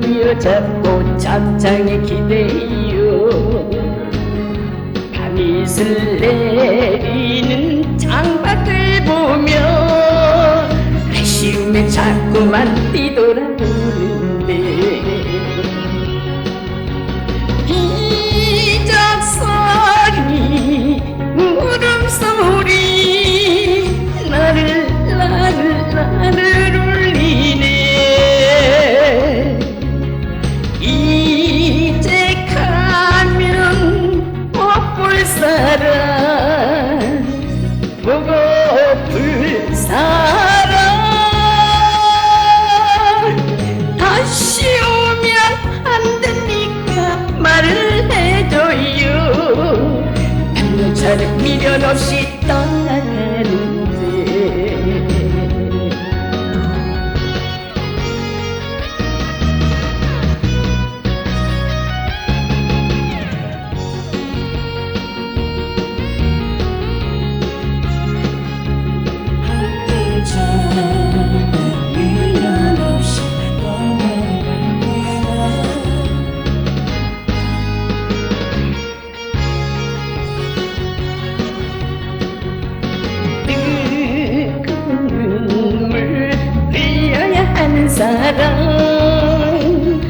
부여잡고 잠장에 기대요. 밤이슬 내리는 창밖을 보며 아쉬움에 자꾸만 뒤돌아보는데 사람 보고플 사람 다시 오면 안 되니까 말을 해줘요. 남자를 미련 없이 떠나가 사람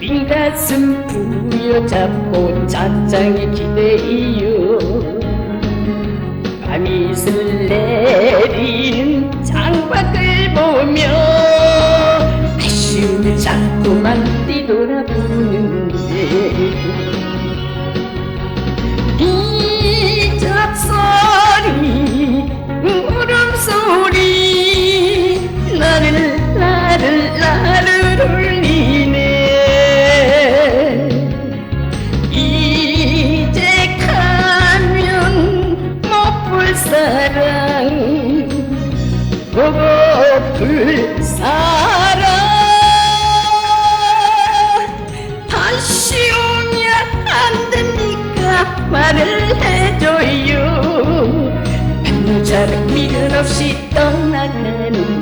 빈 가슴 부여잡고 짠장에 기대요 밤이 슬 내리는 창밖을 보며 아쉬움에 자꾸만 보고플 사랑 다시 오면 안 되니까? 말을 해줘요. 남자는 미련 없이 떠나가는